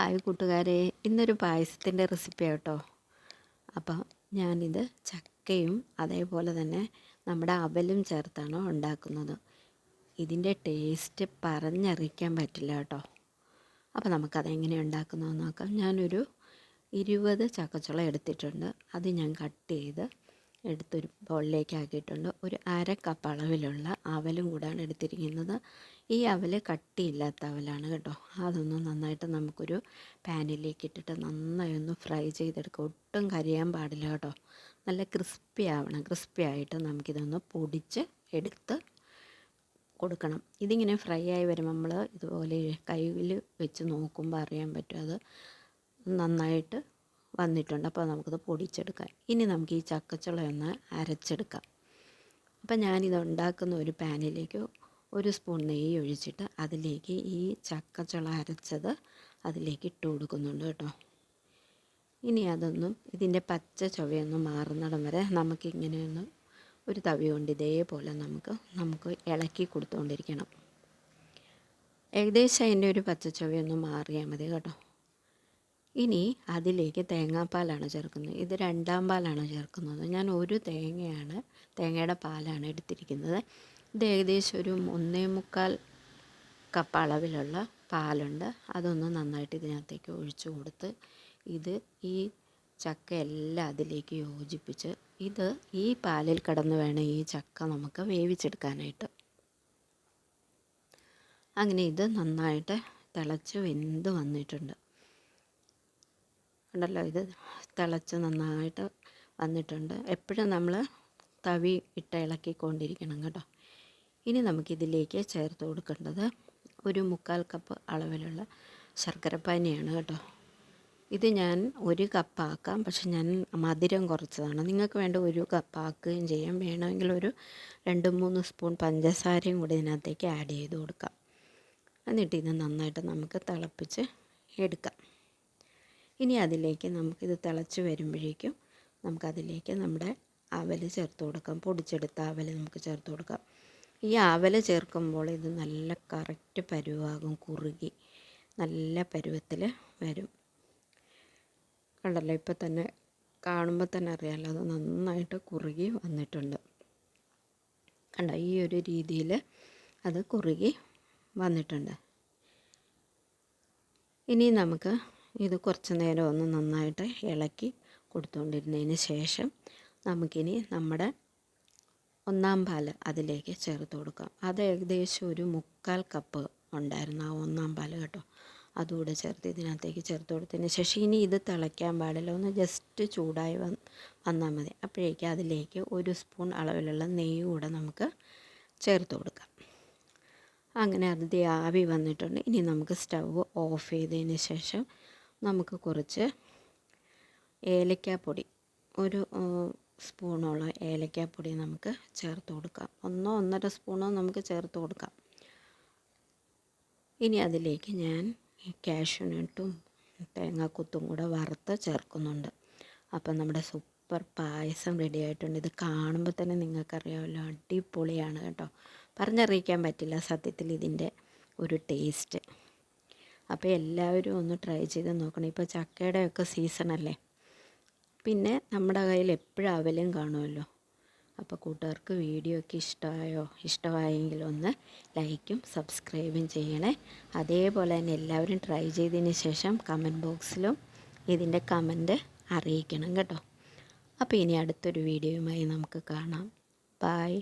Hi കൂട്ടുകാരെ ഇന്നൊരു പായസത്തിന്റെ recipe കേട്ടോ അപ്പം ഞാനിത് ചക്കയും അതേപോലെ തന്നെ നമ്മുടെ അവലും ചേർത്താണ് ഉണ്ടാക്കുന്നത്. ഇതിന്റെ ടേസ്റ്റ് പറഞ്ഞറിയിക്കാൻ പറ്റില്ല കേട്ടോ. അപ്പോൾ നമുക്കതെങ്ങനെ ഉണ്ടാക്കുന്നതെന്ന് നോക്കാം. ഞാനൊരു ഇരുപത് ചക്കച്ചുള എടുത്തിട്ടുണ്ട്. അത് ഞാൻ കട്ട് ചെയ്ത് എടുത്തൊരു ബോളിലേക്ക് ആക്കിയിട്ടുണ്ട് ഒരു അര കപ്പ് അളവിലുള്ള അവലും കൂടാണ് എടുത്തിരിക്കുന്നത്. ഈ അവൽ കട്ടിയില്ലാത്ത അവലാണ് കേട്ടോ. അതൊന്ന് നന്നായിട്ട് നമുക്കൊരു പാനിലേക്ക് ഇട്ടിട്ട് നന്നായി ഒന്ന് ഫ്രൈ ചെയ്തെടുക്കുക. ഒട്ടും കരിയാൻ പാടില്ല കേട്ടോ. നല്ല ക്രിസ്പി ആവണം. ക്രിസ്പി ആയിട്ട് നമുക്കിതൊന്ന് പൊടിച്ച് എടുത്ത് കൊടുക്കണം. ഇതിങ്ങനെ ഫ്രൈ ആയി വരുമ്പോൾ നമ്മൾ ഇതുപോലെ കയ്യിൽ വെച്ച് നോക്കുമ്പോൾ അറിയാൻ പറ്റും അത് നന്നായിട്ട് വന്നിട്ടുണ്ട്. അപ്പോൾ നമുക്കത് പൊടിച്ചെടുക്കാം. ഇനി നമുക്ക് ഈ ചക്കച്ചുളയൊന്ന് അരച്ചെടുക്കാം. അപ്പം ഞാനിത് ഉണ്ടാക്കുന്ന ഒരു പാനിലേക്ക് ഒരു സ്പൂൺ നെയ്യ് ഒഴിച്ചിട്ട് അതിലേക്ക് ഈ ചക്കച്ചുള അരച്ചത് അതിലേക്ക് ഇട്ട് കൊടുക്കുന്നുണ്ട് കേട്ടോ. ഇനി അതൊന്നും ഇതിന്റെ പച്ച ചുവയൊന്നും മാറുന്നിടം വരെ നമുക്കിങ്ങനെയൊന്ന് ഒരു തവി കൊണ്ട് ഇതേപോലെ നമുക്ക് നമുക്ക് ഇളക്കി കൊടുത്തുകൊണ്ടിരിക്കണം. ഏകദേശം അതിന്റെ ഒരു പച്ച ചുവയൊന്നും മാറിയാൽ മതി കേട്ടോ. ഇനി അതിലേക്ക് തേങ്ങാപ്പാലാണ് ചേർക്കുന്നത്. ഇത് രണ്ടാം പാലാണ് ചേർക്കുന്നത്. ഞാൻ ഒരു തേങ്ങയാണ് തേങ്ങയുടെ പാലാണ് എടുത്തിരിക്കുന്നത്. ഇത് ഏകദേശം ഒരു ഒന്നേ മുക്കാൽ കപ്പ് അളവിലുള്ള പാലുണ്ട്. അതൊന്ന് നന്നായിട്ട് ഇതിനകത്തേക്ക് ഒഴിച്ചു കൊടുത്ത് ഇത് ഈ ചക്ക എല്ലാം അതിലേക്ക് യോജിപ്പിച്ച് ഇത് ഈ പാലിൽ കിടന്ന് വേണം ഈ ചക്ക നമുക്ക് വേവിച്ചെടുക്കാനായിട്ട്. അങ്ങനെ ഇത് നന്നായിട്ട് തിളച്ച് വെന്ത് വന്നിട്ടുണ്ട്. ഉണ്ടല്ലോ ഇത് തിളച്ച് നന്നായിട്ട് വന്നിട്ടുണ്ട്. എപ്പോഴും നമ്മൾ തവി ഇട്ട് ഇളക്കിക്കൊണ്ടിരിക്കണം കേട്ടോ. ഇനി നമുക്കിതിലേക്ക് ചേർത്ത് കൊടുക്കേണ്ടത് ഒരു മുക്കാൽ കപ്പ് അളവിലുള്ള ശർക്കരപ്പാനിയാണ് കേട്ടോ. ഇത് ഞാൻ ഒരു കപ്പാക്കാം പക്ഷെ ഞാൻ മധുരം കുറച്ചതാണ്. നിങ്ങൾക്ക് വേണ്ട ഒരു കപ്പാക്കുകയും ചെയ്യാം. വേണമെങ്കിൽ ഒരു രണ്ട് മൂന്ന് സ്പൂൺ പഞ്ചസാരയും കൂടി ഇതിനകത്തേക്ക് ആഡ് ചെയ്ത് കൊടുക്കാം. എന്നിട്ട് ഇത് നന്നായിട്ട് നമുക്ക് തിളപ്പിച്ച് എടുക്കാം. ഇനി അതിലേക്ക് നമുക്കിത് തിളച്ച് വരുമ്പോഴേക്കും നമുക്കതിലേക്ക് നമ്മുടെ അവൽ ചേർത്ത് കൊടുക്കാം. പൊടിച്ചെടുത്ത അവൽ നമുക്ക് ചേർത്ത് കൊടുക്കാം. ഈ അവൽ ചേർക്കുമ്പോൾ ഇത് നല്ല കറക്റ്റ് പരുവാകും കുറുകി നല്ല പരുവത്തിൽ വരും. കണ്ടല്ലോ ഇപ്പം തന്നെ കാണുമ്പോൾ തന്നെ അറിയാമല്ലോ അത് നന്നായിട്ട് കുറുകി വന്നിട്ടുണ്ട്. കണ്ടോ ഈ ഒരു രീതിയിൽ അത് കുറുകി വന്നിട്ടുണ്ട്. ഇനി നമുക്ക് ഇത് കുറച്ച് നേരം ഒന്ന് നന്നായിട്ട് ഇളക്കി കൊടുത്തുകൊണ്ടിരുന്നതിന് ശേഷം നമുക്കിനി നമ്മുടെ ഒന്നാം പാൽ അതിലേക്ക് ചേർത്ത് കൊടുക്കാം. അത് ഏകദേശം ഒരു മുക്കാൽ കപ്പ് ഉണ്ടായിരുന്നു ആ ഒന്നാം പാൽ കേട്ടോ. അതുകൂടെ ചേർത്ത് ഇതിനകത്തേക്ക് ചേർത്ത് കൊടുത്തതിന് ശേഷം ഇനി ഇത് തിളയ്ക്കാൻ പാടില്ല. ഒന്ന് ജസ്റ്റ് ചൂടായി വന്ന് വന്നാൽ മതി. അപ്പോഴേക്കും അതിലേക്ക് ഒരു സ്പൂൺ അളവിലുള്ള നെയ്യ് കൂടെ നമുക്ക് ചേർത്ത് കൊടുക്കാം. അങ്ങനെ അതിന്റെ ആവി വന്നിട്ടുണ്ട്. ഇനി നമുക്ക് സ്റ്റവ് ഓഫ് ചെയ്തതിന് ശേഷം നമുക്ക് കുറച്ച് ഏലക്കാപ്പൊടി ഒരു സ്പൂണോളം ഏലക്കാപ്പൊടി നമുക്ക് ചേർത്ത് കൊടുക്കാം. ഒന്നോ ഒന്നര സ്പൂണോ നമുക്ക് ചേർത്ത് കൊടുക്കാം. ഇനി അതിലേക്ക് ഞാൻ കാഷ്യൂനട്ടും തേങ്ങാക്കൊത്തും കൂടെ വറുത്ത് ചേർക്കുന്നുണ്ട്. അപ്പം നമ്മുടെ സൂപ്പർ പായസം റെഡി ആയിട്ടുണ്ട്. ഇത് കാണുമ്പോൾ തന്നെ നിങ്ങൾക്കറിയാമല്ലോ അടിപൊളിയാണ് കേട്ടോ. പറഞ്ഞറിയിക്കാൻ പറ്റില്ല സത്യത്തിൽ ഇതിന്റെ ഒരു ടേസ്റ്റ് അപ്പോൾ എല്ലാവരും ഒന്ന് ട്രൈ ചെയ്ത് നോക്കണം. ഇപ്പോൾ ചക്കയുടെയൊക്കെ സീസണല്ലേ പിന്നെ നമ്മുടെ കയ്യിൽ എപ്പോഴും അവലും കാണുമല്ലോ. അപ്പോൾ കൂട്ടുകാർക്ക് വീഡിയോ ഒക്കെ ഇഷ്ടമായോ? ഇഷ്ടമായെങ്കിൽ ഒന്ന് ലൈക്കും സബ്സ്ക്രൈബും ചെയ്യണേ. അതേപോലെ തന്നെ എല്ലാവരും ട്രൈ ചെയ്തതിന് ശേഷം കമന്റ് ബോക്സിലും ഇതിന്റെ കമന്റ് അറിയിക്കണം കേട്ടോ. അപ്പോൾ ഇനി അടുത്തൊരു വീഡിയോയുമായി നമുക്ക് കാണാം. ബായ്